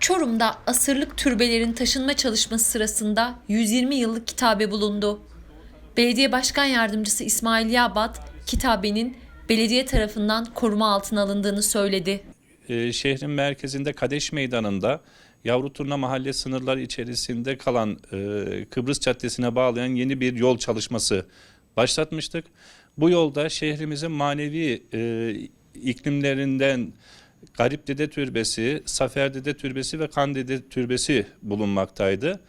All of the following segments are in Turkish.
Çorum'da asırlık türbelerin taşınma çalışması sırasında 120 yıllık kitabe bulundu. Belediye Başkan Yardımcısı İsmail Yabat, kitabenin belediye tarafından koruma altına alındığını söyledi. e, şehrin merkezinde Kadeş Meydanı'nda Yavru Turna mahalle sınırları içerisinde kalan e, Kıbrıs Caddesi'ne bağlayan yeni bir yol çalışması başlatmıştık. Bu yolda şehrimizin manevi e, iklimlerinden Garip Dede Türbesi, Safer Dede Türbesi ve Kan Dede Türbesi bulunmaktaydı.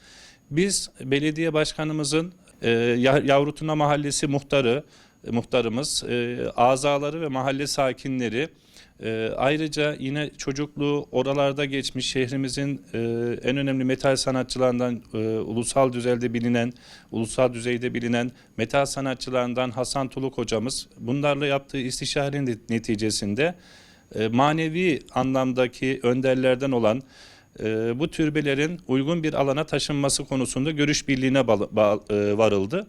Biz belediye başkanımızın e, Ya- Yavru Turna Mahallesi muhtarı, muhtarımız, e, azaları ve mahalle sakinleri ee, ayrıca yine çocukluğu oralarda geçmiş şehrimizin e, en önemli metal sanatçılarından e, ulusal düzeyde bilinen, ulusal düzeyde bilinen metal sanatçılarından Hasan Tuluk hocamız bunlarla yaptığı istişarenin neticesinde e, manevi anlamdaki önderlerden olan e, bu türbelerin uygun bir alana taşınması konusunda görüş birliğine e, varıldı.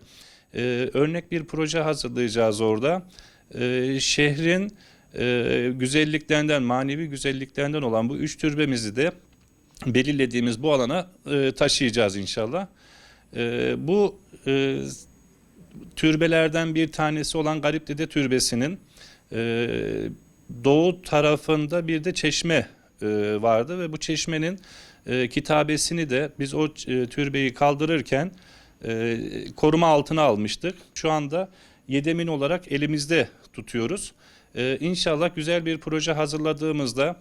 Örnek bir proje hazırlayacağız orada. Şehrin güzelliklerinden, manevi güzelliklerinden olan bu üç türbemizi de belirlediğimiz bu alana taşıyacağız inşallah. Bu türbelerden bir tanesi olan Garip Dede Türbesi'nin doğu tarafında bir de çeşme e, vardı ve bu çeşmenin e, kitabesini de biz o e, türbeyi kaldırırken e, koruma altına almıştık. Şu anda yedemin olarak elimizde tutuyoruz. Ee, inşallah güzel bir proje hazırladığımızda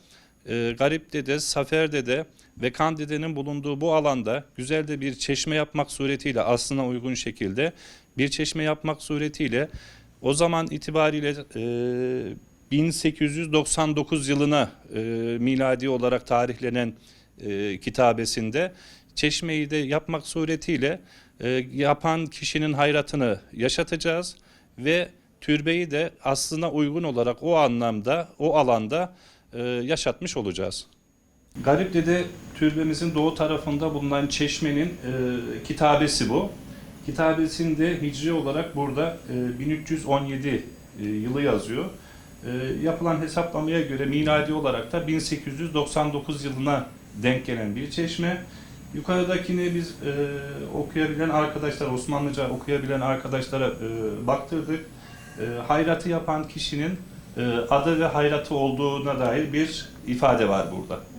e, Garip Dede, Safer Dede ve Kan Dede'nin bulunduğu bu alanda güzel de bir çeşme yapmak suretiyle aslına uygun şekilde bir çeşme yapmak suretiyle o zaman itibariyle e, 1899 yılına e, miladi olarak tarihlenen e, kitabesinde çeşmeyi de yapmak suretiyle e, yapan kişinin hayratını yaşatacağız ve türbeyi de aslına uygun olarak o anlamda, o alanda e, yaşatmış olacağız. Garip Dede türbemizin doğu tarafında bulunan çeşmenin e, kitabesi bu. Kitabesinde hicri olarak burada e, 1317 e, yılı yazıyor. E, yapılan hesaplamaya göre miladi olarak da 1899 yılına denk gelen bir çeşme. Yukarıdakini biz e, okuyabilen arkadaşlar, Osmanlıca okuyabilen arkadaşlara e, baktırdık. E, hayratı yapan kişinin e, adı ve hayratı olduğuna dair bir ifade var burada.